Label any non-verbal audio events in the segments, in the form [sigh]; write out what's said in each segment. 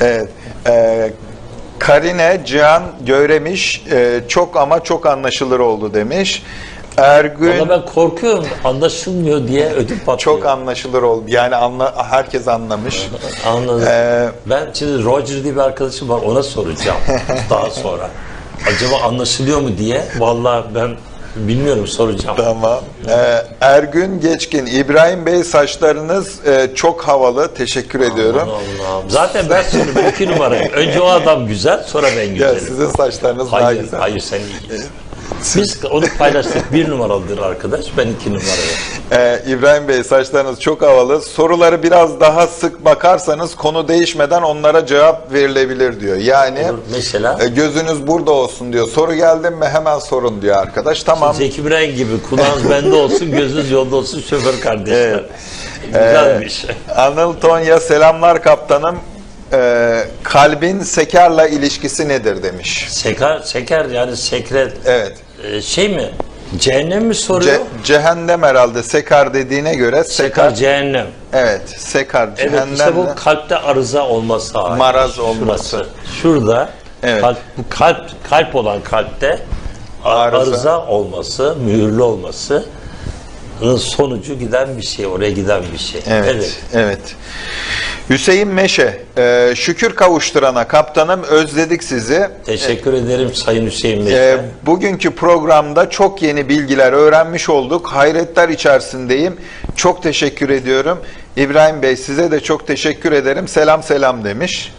Evet. Ee, Karine Cihan Göremiş e, çok ama çok anlaşılır oldu demiş. Ergün Valla ben korkuyorum anlaşılmıyor diye ödüm patlıyor. çok anlaşılır oldu. Yani anla, herkes anlamış. Anladım. Ee, ben şimdi Roger diye bir arkadaşım var ona soracağım [laughs] daha sonra. Acaba anlaşılıyor mu diye. Vallahi ben bilmiyorum soracağım. Tamam. Ee, Ergün Geçkin, İbrahim Bey saçlarınız e, çok havalı. Teşekkür ediyorum. Allah'ım. Zaten ben söylüyorum iki numarayım. Önce o adam güzel sonra ben Ya güzelim. sizin saçlarınız daha Hayır, güzel. hayır sen iyi. Biz onu paylaştık. Bir numaralıdır arkadaş. Ben iki numarayım. Ee, İbrahim Bey saçlarınız çok havalı. Soruları biraz daha sık bakarsanız konu değişmeden onlara cevap verilebilir diyor. Yani Olur. Mesela e, gözünüz burada olsun diyor. Soru geldi mi hemen sorun diyor arkadaş. Tamam. Zeki Müren gibi kulağınız [laughs] bende olsun, gözünüz yolda olsun şoför kardeşler. Güzelmiş. Anıl Tonya selamlar kaptanım. Ee, kalbin sekarla ilişkisi nedir demiş. Seker, seker yani sekret. Evet. Ee, şey mi? Cehennem mi soruyor? Ce- cehennem herhalde sekar dediğine göre sekar. sekar cehennem. Evet, sekar Evet cehennem. işte bu kalpte arıza olması hali. Maraz olması. Şurası. Şurada Evet. kalp, bu kalp kalp olan kalpte Arıza. arıza, olması, mühürlü olması sonucu giden bir şey, oraya giden bir şey. Evet, evet. Hüseyin Meşe, e, şükür kavuşturana kaptanım özledik sizi. Teşekkür ederim Sayın Hüseyin Bey. E, bugünkü programda çok yeni bilgiler öğrenmiş olduk. Hayretler içerisindeyim. Çok teşekkür ediyorum. İbrahim Bey size de çok teşekkür ederim. Selam selam demiş.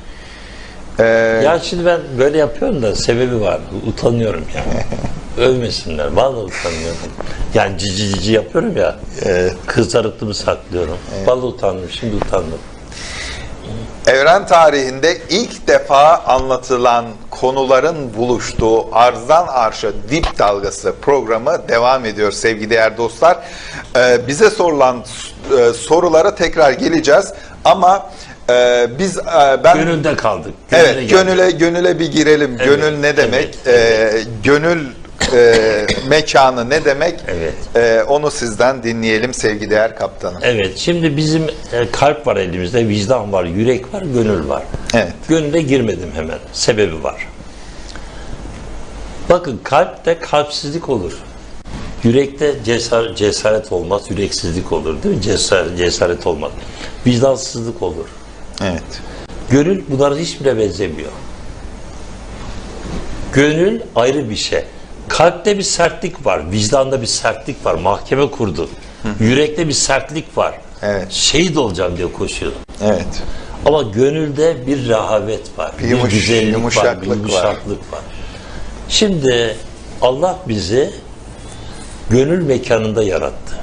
E, Ya şimdi ben böyle yapıyorum da sebebi var. Utanıyorum yani. [laughs] Övmesinler. Vallahi utanıyorum. Yani cici cici yapıyorum ya. Evet. Kızarıklığımı saklıyorum. Vallahi utandım. Şimdi utandım. Evren tarihinde ilk defa anlatılan konuların buluştuğu Arzdan Arşa Dip Dalgası programı devam ediyor sevgili dostlar. Ee, bize sorulan e, sorulara tekrar geleceğiz ama e, biz e, ben Gönülde kaldık. Gönüle evet geldik. gönüle gönüle bir girelim. Evet, Gönül ne demek? evet, Ee, gönül e, mekanı ne demek? Evet. Ee, onu sizden dinleyelim sevgili değer kaptanım. Evet, şimdi bizim e, kalp var elimizde, vicdan var, yürek var, gönül var. Evet. Gönüle girmedim hemen. Sebebi var. Bakın kalpte kalpsizlik olur. Yürekte cesar, cesaret olmaz, yüreksizlik olur değil mi? Cesaret, cesaret olmaz. Vicdansızlık olur. Evet. Gönül bunların hiçbirine benzemiyor. Gönül ayrı bir şey. Kalpte bir sertlik var, vicdanda bir sertlik var. Mahkeme kurdu. Yürekte bir sertlik var. Evet. Şehit olacağım diye koşuyorum. Evet. Ama gönülde bir rahavet var, bir, yumuş- güzellik var, yumuşaklık bir var. yumuşaklık var. Şimdi Allah bizi gönül mekanında yarattı.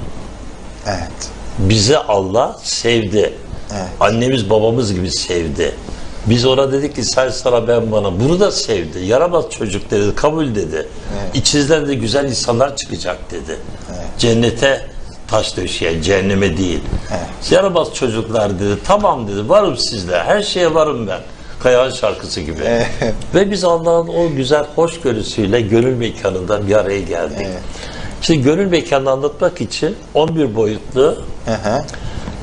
Evet. Bizi Allah sevdi. Evet. Annemiz babamız gibi sevdi. Biz ona dedik ki sen sana ben bana. Bunu da sevdi. Yaramaz çocuk dedi. Kabul dedi. İçinizden de güzel insanlar çıkacak dedi. Cennete taş döşeyen cehenneme değil. Yaramaz çocuklar dedi. Tamam dedi. Varım sizle. Her şeye varım ben. Kayahan şarkısı gibi. Ve biz Allah'ın o güzel hoşgörüsüyle gönül mekanında bir araya geldik. Şimdi gönül mekanını anlatmak için 11 boyutlu hı.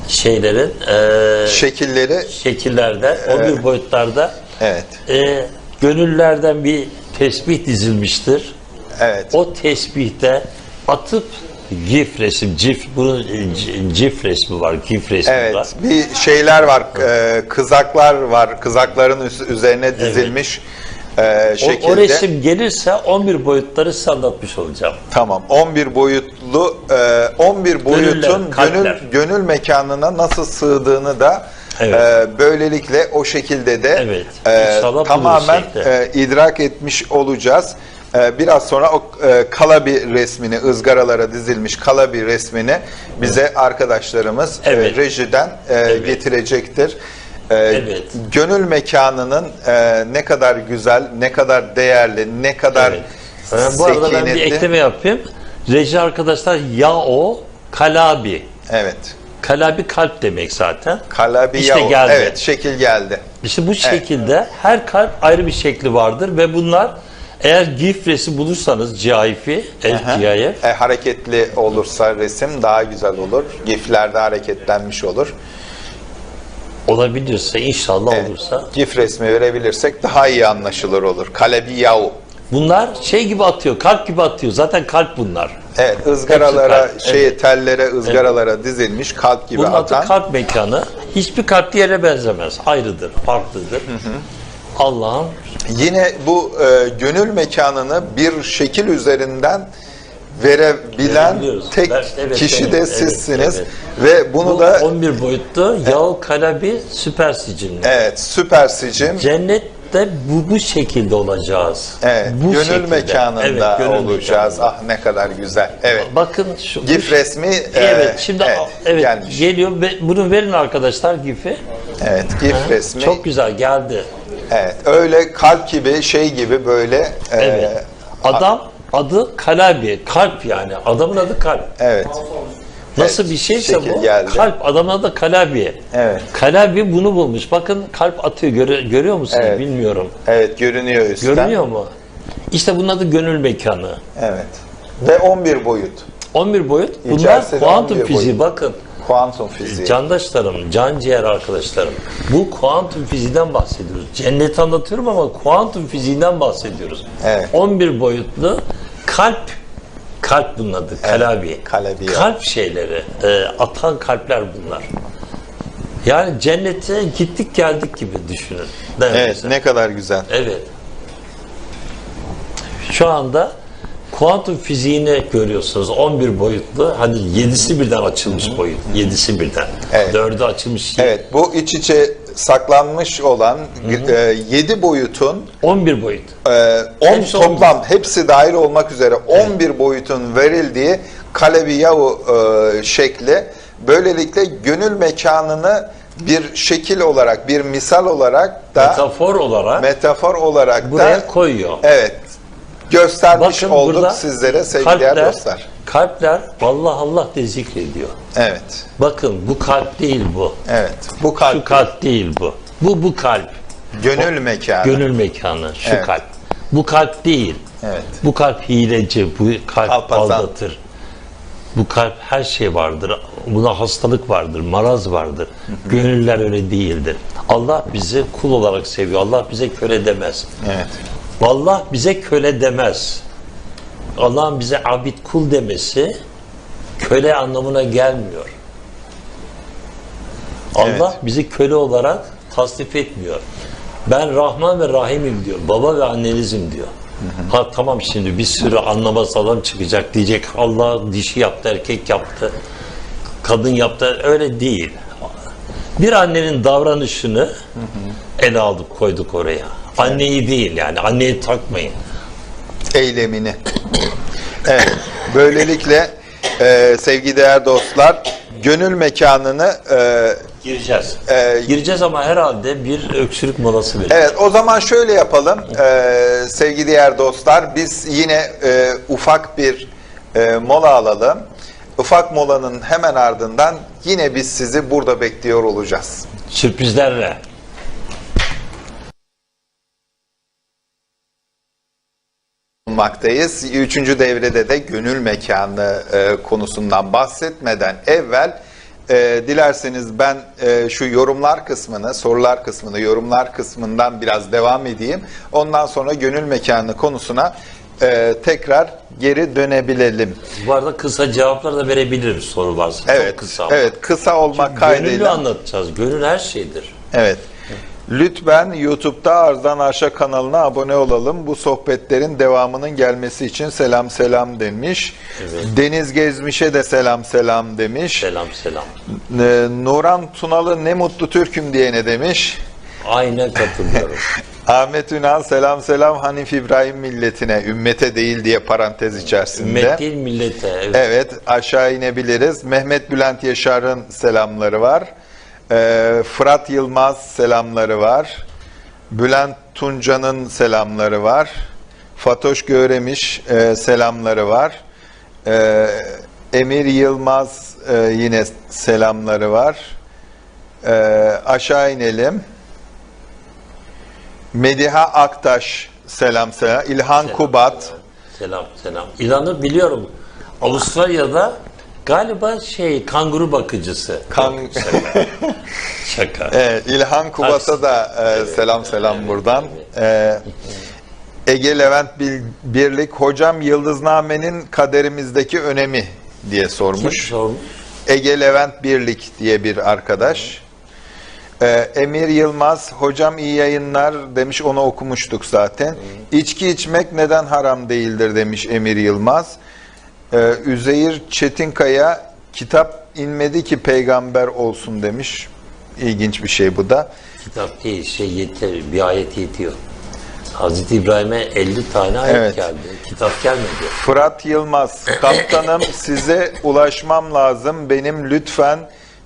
Şeylerin e, Şekilleri şekillerde, 11 boyutlarda evet. e, gönüllerden bir tesbih dizilmiştir. Evet. O tesbihte atıp gif resim, cif, bunun e, c- cif resmi var, gif resmi var. Evet. Bir şeyler var. e, kızaklar var. Kızakların üzerine dizilmiş e, O, şekilde. o resim gelirse 11 boyutları size anlatmış olacağım. Tamam. 11 boyutlu e, 11 boyutun gönül gönül mekanına nasıl sığdığını da Evet. e, böylelikle o şekilde de Evet. e, İnşallah tamamen e, idrak etmiş olacağız. E, biraz sonra o e, kalabi resmini, ızgaralara dizilmiş kalabi resmini bize arkadaşlarımız e, Evet. rejiden e, Evet. getirecektir. E, Evet. Gönül mekanının e, ne kadar güzel, ne kadar değerli, ne kadar Evet. Ee, bu arada ben bir ekleme yapayım. Reji arkadaşlar ya o kalabi. Evet. Kalabi kalp demek zaten. Kalabi İşte Yao. geldi. Evet, şekil geldi. İşte bu şekilde her kalp ayrı bir şekli vardır ve bunlar eğer GIF resmi bulursanız GIF'i. GIF E, hareketli olursa resim daha güzel olur. Giflerde hareketlenmiş olur. olabilirse inşallah Evet. olursa. GIF resmi verebilirsek daha iyi anlaşılır olur. Kalebi yahu. Bunlar şey gibi atıyor, kalp gibi atıyor. Zaten kalp bunlar. Evet, ızgaralara, Hepsi kalp, şeye, tellere, ızgaralara dizilmiş kalp gibi Bunun adı atan. kalp mekanı. Hiçbir kalp diğerine benzemez. Ayrıdır, farklıdır. Allah'ın Yine bu e, gönül mekanını bir şekil üzerinden verebilen Verebiliyoruz. tek Ver- evet, kişi evet, de evet, sizsiniz evet. ve bunu bu da 11 boyutlu Yahu Kalabi süper sicimli. evet süper sicim Cennette bu bu şekilde olacağız. evet, bu gönül şekilde. mekanında Evet, gönül olacağız. mekanında. Ah ne kadar güzel. Evet. Bakın şu bu- GIF resmi e, Evet, şimdi evet, evet, gelmiş. geliyor. Bunu verin arkadaşlar GIF'i. Evet, GIF resmi. Çok güzel geldi. Evet, öyle kalp gibi şey gibi böyle e, Evet. Adam adı Kalabi, kalp yani. Adamın adı kalp. evet. Nasıl Evet, bir şeyse bu. geldi. Kalp adamın adı Kalabi. Evet. Kalabi bunu bulmuş. Bakın kalp atıyor. Görü- görüyor musunuz? Evet. Bilmiyorum. Evet, görünüyor üstten. Görünüyor mu? İşte bunun adı gönül mekanı. Evet. Ve 11 boyut. 11 boyut. Bunlar kuantum 11 fiziği. boyut. Bakın. Kuantum fiziği. Candaşlarım, can ciğer arkadaşlarım. Bu kuantum fiziğinden bahsediyoruz. Cenneti anlatıyorum ama kuantum fiziğinden bahsediyoruz. Evet. 11 boyutlu kalp kalp bunun adı. Kalabi. kalabi. Kalp şeyleri. e, atan kalpler bunlar. Yani cennete gittik geldik gibi düşünün. Değil Evet, bize? ne kadar güzel. Evet. Şu anda kuantum fiziğini görüyorsunuz. 11 boyutlu. Hani 7'si birden açılmış boyut. 7'si birden. Evet. 4'ü açılmış. Evet, bu iç içe saklanmış olan 7 boyutun 11 boyut. e, 10 Hepsi toplam hepsi dahil olmak üzere 11 boyutun verildiği Kalebi Yahu e, şekli böylelikle gönül mekanını bir şekil olarak, bir misal olarak da Metafor olarak metafor olarak buraya da koyuyor. evet göstermiş Bakın olduk sizlere sevgili dostlar. Kalpler vallahi Allah diye zikrediyor. Evet. Bakın bu kalp değil bu. Evet. Bu kalp, Şu kalp değil bu. Bu bu kalp. gönül mekanı. Gönül mekanı. Şu Evet. kalp. Bu kalp değil. Evet. Bu kalp hileci, bu kalp Alpazan. aldatır. Bu kalp her şey vardır. Buna hastalık vardır, maraz vardır. Gönüller öyle değildir. Allah bizi kul olarak seviyor. Allah bize köle demez. Evet. Allah bize köle demez. Allah'ın bize abid kul demesi köle anlamına gelmiyor. Allah Evet. bizi köle olarak tasnif etmiyor. Ben Rahman ve Rahim'im diyor. Baba ve annenizim diyor. Ha tamam şimdi bir sürü anlamaz adam çıkacak diyecek Allah dişi yaptı erkek yaptı kadın yaptı öyle değil. Bir annenin davranışını ele aldık koyduk oraya. Anneyi değil yani anneyi takmayın. Eylemini. Evet. Böylelikle e, sevgili değerli dostlar gönül mekanını e, Gireceğiz. e, Gireceğiz ama herhalde bir öksürük molası verelim. Evet o zaman şöyle yapalım e, sevgili diğer dostlar biz yine e, ufak bir e, mola alalım. Ufak molanın hemen ardından yine biz sizi burada bekliyor olacağız. Sürprizlerle. Bulunmaktayız. Üçüncü devrede de gönül mekanı e, konusundan bahsetmeden evvel e, dilerseniz ben e, şu yorumlar kısmını, sorular kısmını, yorumlar kısmından biraz devam edeyim. Ondan sonra gönül mekanı konusuna e, tekrar geri dönebilelim. Bu arada kısa cevaplar da verebilirim soru varsa. Evet, Çok kısa ama. evet kısa olmak Gönüllü kaydıyla. anlatacağız. Gönül her şeydir. Evet. Lütfen YouTube'da Arzdan Arşa kanalına abone olalım. Bu sohbetlerin devamının gelmesi için selam selam demiş. Deniz Gezmiş'e de selam selam demiş. Selam selam. Ee, Nuran Tunalı ne mutlu Türk'üm diyene demiş. Aynen katılıyorum. [laughs] Ahmet Ünal selam selam Hanif İbrahim milletine, ümmete değil diye parantez içerisinde. Ümmet değil millete. Evet. Evet aşağı inebiliriz. Mehmet Bülent Yaşar'ın selamları var. Ee, Fırat Yılmaz selamları var. Bülent Tunca'nın selamları var. Fatoş Göremiş e, selamları var. Ee, Emir Yılmaz e, yine selamları var. Ee, aşağı inelim. Mediha Aktaş selam selam. İlhan Selam. Kubat. Selam selam. İlanı biliyorum. Avustralya'da Galiba şey kanguru bakıcısı. Kan- [laughs] Şaka. Evet, İlhan Kubat'a da e, selam selam buradan. E, Ege Levent Birlik, hocam Yıldızname'nin kaderimizdeki önemi diye Kim sormuş. sormuş? Ege Levent Birlik diye bir arkadaş. Ee, Emir Yılmaz, hocam iyi yayınlar demiş, onu okumuştuk zaten. İçki içmek neden haram değildir demiş Emir Yılmaz. Ee, Üzeyir Çetinkaya, kitap inmedi ki peygamber olsun demiş. İlginç bir şey bu da. Kitap değil, şey yeter, bir ayet yetiyor. Hazreti İbrahim'e 50 tane ayet Evet. geldi. Kitap gelmedi. Fırat Yılmaz, kaptanım size ulaşmam lazım. Benim lütfen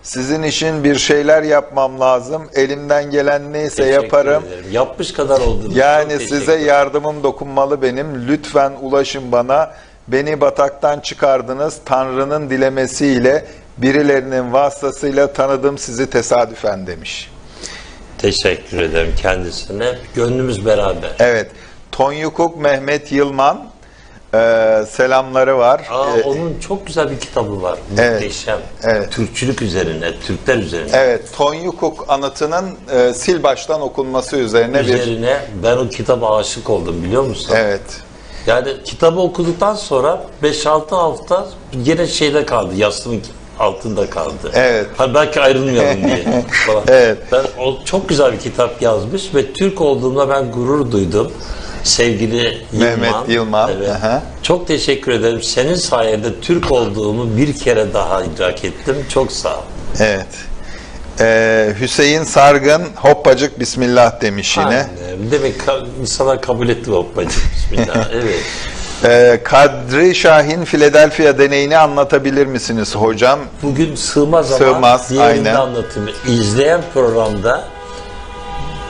sizin için bir şeyler yapmam lazım. Elimden gelen neyse Teşekkür yaparım. ederim. Yapmış kadar oldunuz. Yani size yardımım dokunmalı benim. Lütfen ulaşın bana. Beni bataktan çıkardınız. Tanrı'nın dilemesiyle birilerinin vasıtasıyla tanıdım sizi tesadüfen demiş. Teşekkür ederim kendisine. Gönlümüz beraber. Evet. Tonyukuk Mehmet Yılman e, selamları var. Aa, E, onun çok güzel bir kitabı var. Evet, Muhteşem. evet. Türkçülük üzerine, Türkler üzerine. Evet, Tonyukuk anıtının e, sil baştan okunması üzerine bir... Üzerine ben o kitaba aşık oldum biliyor musun? Evet, Yani kitabı okuduktan sonra 5-6 hafta yine şeyde kaldı, yastığın altında kaldı. Evet. Hani belki ayrılmayalım diye. [laughs] Falan. Evet. Ben o çok güzel bir kitap yazmış ve Türk olduğumda ben gurur duydum. Sevgili Yılman. Mehmet Yılman, Evet. aha. Çok teşekkür ederim. Senin sayende Türk olduğumu bir kere daha idrak ettim. Çok sağ ol. evet. E, Hüseyin Sargın, hoppacık bismillah demiş yine. Aynen. Demek ka- insanlar kabul etti babacığım. Bismillah. [laughs] evet. Ee, Kadri Şahin Philadelphia deneyini anlatabilir misiniz hocam? Bugün sığmaz ama Sığmaz, diğerinde aynen. anlatayım. İzleyen programda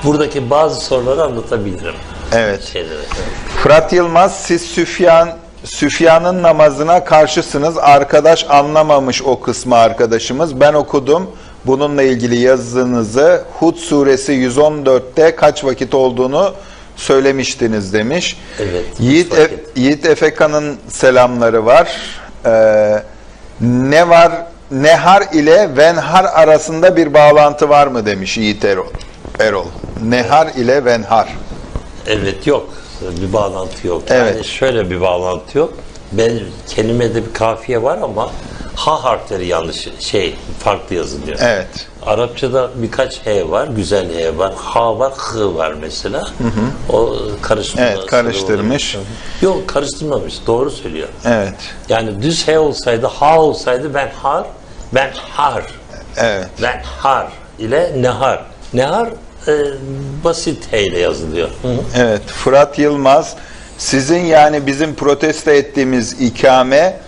buradaki bazı soruları anlatabilirim. Evet. Şeyleri. Fırat Yılmaz siz Süfyan Süfyan'ın namazına karşısınız. Arkadaş anlamamış o kısmı arkadaşımız. Ben okudum. Bununla ilgili yazınızı Hud suresi 114'te kaç vakit olduğunu söylemiştiniz demiş. Evet, Yiğit, e. Yiğit Efeka'nın selamları var. Ee, ne var? Nehar ile Venhar arasında bir bağlantı var mı demiş Yiğit Erol. Erol. Nehar ile Venhar. Evet yok. Bir bağlantı yok. Yani Evet. şöyle bir bağlantı yok. Ben kelimede bir kafiye var ama ha harfleri yanlış şey farklı yazılıyor. Evet. Arapçada birkaç H var, güzel H var, H var, H var mesela. O karıştırma. Evet, karıştırmış. Yok karıştırmamış, doğru söylüyor. Evet. Yani düz H olsaydı, H olsaydı ben har, ben har, Evet. ben har ile nehar. Nehar e, basit H ile yazılıyor. Evet. Fırat Yılmaz sizin yani bizim protesto ettiğimiz ikame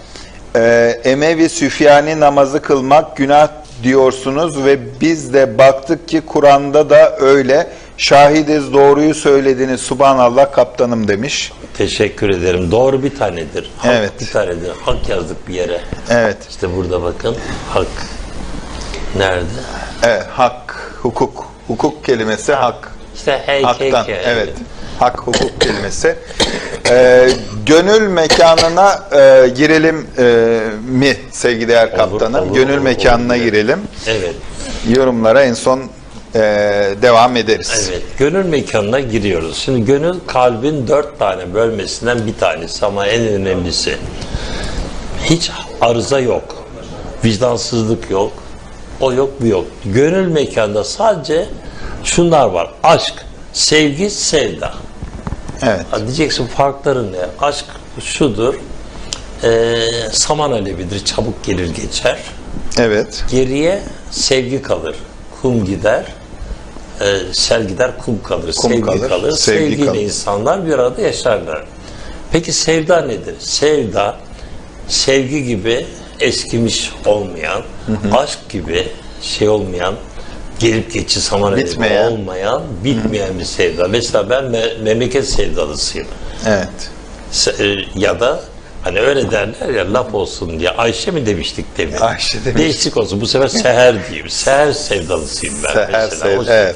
e, Emevi Süfyani namazı kılmak günah diyorsunuz ve biz de baktık ki Kur'an'da da öyle. Şahidiz doğruyu söylediğiniz Subhanallah kaptanım demiş. Teşekkür ederim. Doğru bir tanedir. Hak Evet. bir tanedir. Hak yazdık bir yere. Evet. İşte burada bakın. Hak. Nerede? Evet. Hak, hukuk. Hukuk kelimesi hak. İşte HKK. Haktan. Evet. Hak, hukuk kelimesi. Ee, gönül mekanına e, girelim e, mi sevgili kaptanım? olur, gönül olur, mekanına olur. girelim. Evet. Yorumlara en son e, devam ederiz. Evet. Gönül mekanına giriyoruz. Şimdi gönül kalbin dört tane bölmesinden bir tanesi ama en önemlisi. Hiç arıza yok. Vicdansızlık yok. O yok bu yok. Gönül mekanında sadece şunlar var. Aşk, sevgi, sevda. Evet. Diyeceksin farkları ne? Aşk şudur. Ee, saman alevidir. Çabuk gelir geçer. Evet. Geriye sevgi kalır. Kum gider. e, sel gider, kum kalır. Kum sevgi kalır, kalır. sevgi Sevgiyle kalır. insanlar bir arada yaşarlar. Peki sevda nedir? Sevda sevgi gibi eskimiş olmayan, aşk gibi şey olmayan, gelip geçici saman Bitmeyen. olmayan, bitmeyen bir sevda. Mesela ben me- memleket sevdalısıyım. Evet. Se- e, ya da hani öyle derler ya laf olsun diye Ayşe mi demiştik demin? Ayşe demiştik. Değişik olsun. Bu sefer Seher diyeyim. Seher sevdalısıyım ben Seher mesela. sev- evet.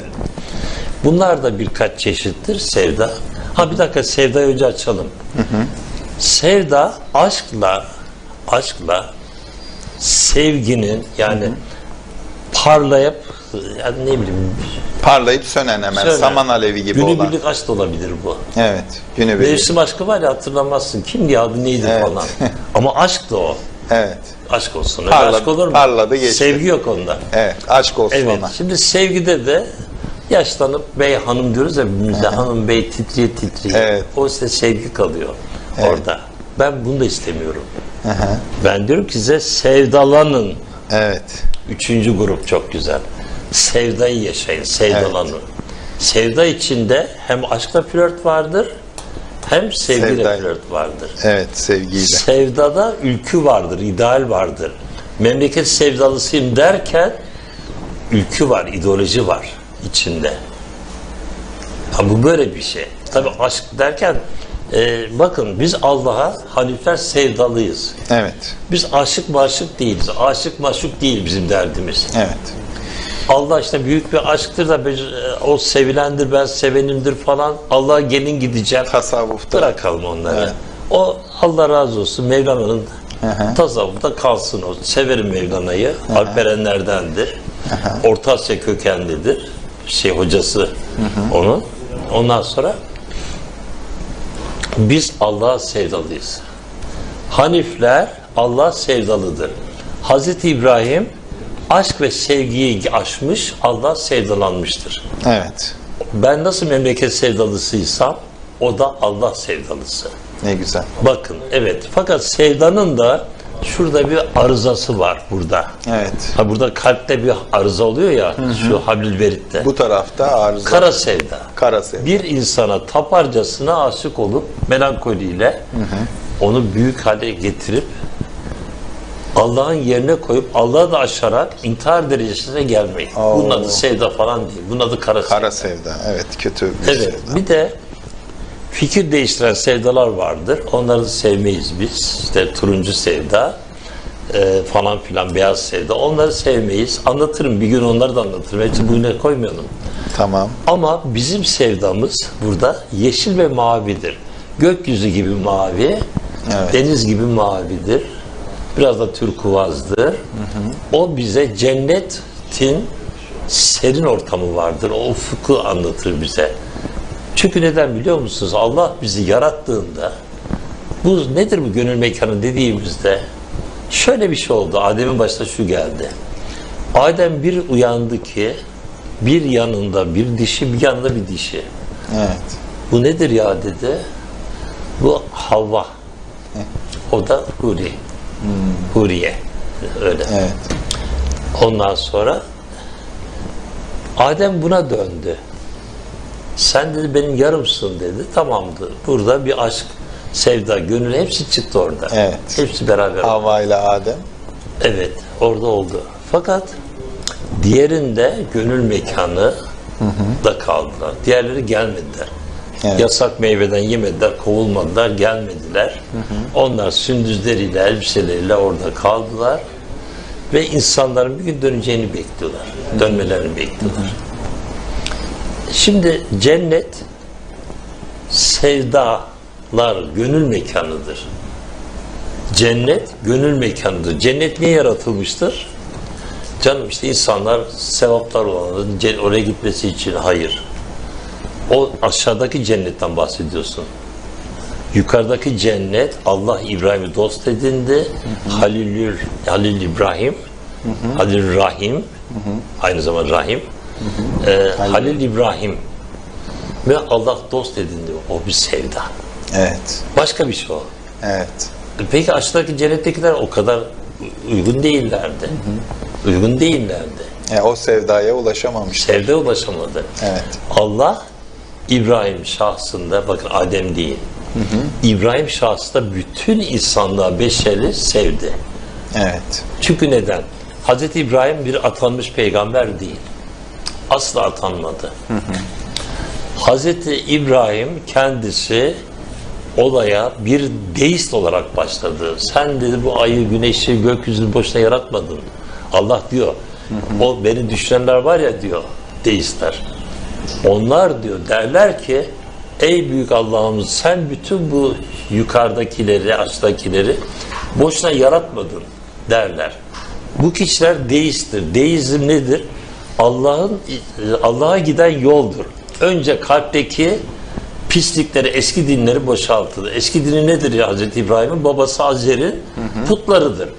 Bunlar da birkaç çeşittir sevda. Ha bir dakika sevdayı önce açalım. Sevda aşkla aşkla sevginin yani parlayıp yani ne bileyim Parlayıp sönen hemen. sönen, Saman alevi gibi olan. günübirlik aşk da olabilir bu. Evet. Günübirlik. Mevsim aşkı var ya hatırlamazsın. Kimdi adı neydi Evet. falan. [laughs] Ama aşk da o. Evet. Aşk olsun. Öyle Parladı- aşk olur mu? parladı geçti. Sevgi yok onda. Evet. Aşk olsun Evet. ona. Şimdi sevgide de yaşlanıp bey hanım diyoruz ya birbirimize hanım bey titriye titriye. Evet. O işte sevgi kalıyor Evet. orada. Ben bunu da istemiyorum. Ben diyorum ki size sevdalanın. Evet. Üçüncü grup çok güzel. Sevdayı yaşayın, sevdalanın. Sevda içinde hem aşkla flört vardır hem sevgiyle flört vardır. Evet. Sevgiyle. Sevdada ülkü vardır, ideal vardır. Memleket sevdalısıyım derken ülkü var, ideoloji var içinde. Ha, bu böyle bir şey. Tabi aşk derken e, bakın biz Allah'a Hanifler sevdalıyız. Evet. Biz aşık maşık değiliz. Aşık maşuk değil bizim derdimiz. Evet. Allah işte büyük bir aşktır da biz, e, o sevilendir ben sevenimdir falan. Allah'a gelin gideceğim. Tasavvufta. Bırakalım onları. Evet. O Allah razı olsun Mevlana'nın tasavvufta kalsın o. Severim Mevlana'yı. Alperenlerdendir. Orta Asya kökenlidir. Şey hocası onun. Ondan sonra biz Allah'a sevdalıyız. Hanifler Allah sevdalıdır. Hazreti İbrahim aşk ve sevgiyi aşmış, Allah sevdalanmıştır. Evet. Ben nasıl memleket sevdalısıysam o da Allah sevdalısı. Ne güzel. Bakın evet fakat sevdanın da şurada bir arızası var burada. Evet. Ha burada kalpte bir arıza oluyor ya şu Hablil Verit'te. Bu tarafta arıza. Kara sevda. Kara sevda. Bir insana taparcasına aşık olup melankoliyle onu büyük hale getirip Allah'ın yerine koyup Allah'ı da aşarak intihar derecesine gelmek. Oo. Bunun adı sevda falan değil. Bunun adı kara, sevda. Kara sevda. Evet. Kötü bir Evet. sevda. Bir de fikir değiştiren sevdalar vardır. Onları sevmeyiz biz. İşte turuncu sevda e, falan filan beyaz sevda. Onları sevmeyiz. Anlatırım. Bir gün onları da anlatırım. Hepsi bugüne koymayalım. Tamam. Ama bizim sevdamız burada yeşil ve mavidir. Gökyüzü gibi mavi, Evet. deniz gibi mavidir. Biraz da türkuvazdır. O bize cennetin serin ortamı vardır. O ufku anlatır bize. Çünkü neden biliyor musunuz? Allah bizi yarattığında bu nedir bu gönül mekanı dediğimizde şöyle bir şey oldu. Adem'in başına şu geldi. Adem bir uyandı ki bir yanında bir dişi bir yanında bir dişi. Evet. Bu nedir ya dedi. Bu Havva. O da Huri. Huriye. Öyle. Evet. Ondan sonra Adem buna döndü. Sen dedi benim yarımsın dedi. Tamamdı. Burada bir aşk, sevda, gönül hepsi çıktı orada. Evet. Hepsi beraber. Havva ile Adem. Evet, orada oldu. Fakat diğerinde gönül mekanı da kaldılar. Diğerleri gelmediler. Evet. Yasak meyveden yemediler, kovulmadılar, gelmediler. Onlar sündüzleriyle, elbiseleriyle orada kaldılar. Ve insanların bir gün döneceğini bekliyorlar. Dönmelerini bekliyorlar. Şimdi cennet sevdalar, gönül mekanıdır. Cennet gönül mekanıdır. Cennet niye yaratılmıştır? Canım işte insanlar sevaplar olanların oraya gitmesi için hayır. O aşağıdaki cennetten bahsediyorsun. Yukarıdaki cennet Allah İbrahim'i dost edindi. Halilül Halil İbrahim, Halil Rahim, aynı zamanda Rahim. Ee, Halil İbrahim ve Allah dost edindi. O bir sevda. Evet. Başka bir şey o. Evet. Peki aşağıdaki cennettekiler o kadar uygun değillerdi. Uygun değillerdi. E, o sevdaya ulaşamamış. Sevde ulaşamadı. Evet. Allah İbrahim şahsında bakın Adem değil. İbrahim şahsında bütün insanlığa beşeri sevdi. Evet. Çünkü neden? Hazreti İbrahim bir atanmış peygamber değil. Asla atanmadı. Hazreti İbrahim kendisi olaya bir deist olarak başladı. Sen dedi bu ayı, güneşi, gökyüzünü boşuna yaratmadın. Allah diyor. O beni düşünenler var ya diyor deistler. Onlar diyor derler ki ey büyük Allah'ımız sen bütün bu yukarıdakileri, aşağıdakileri boşuna yaratmadın derler. Bu kişiler deisttir. Deizm nedir? Allah'ın Allah'a giden yoldur. Önce kalpteki pislikleri, eski dinleri boşaltılır. Eski dini nedir ya Hazreti İbrahim'in? Babası Azer'in putlarıdır.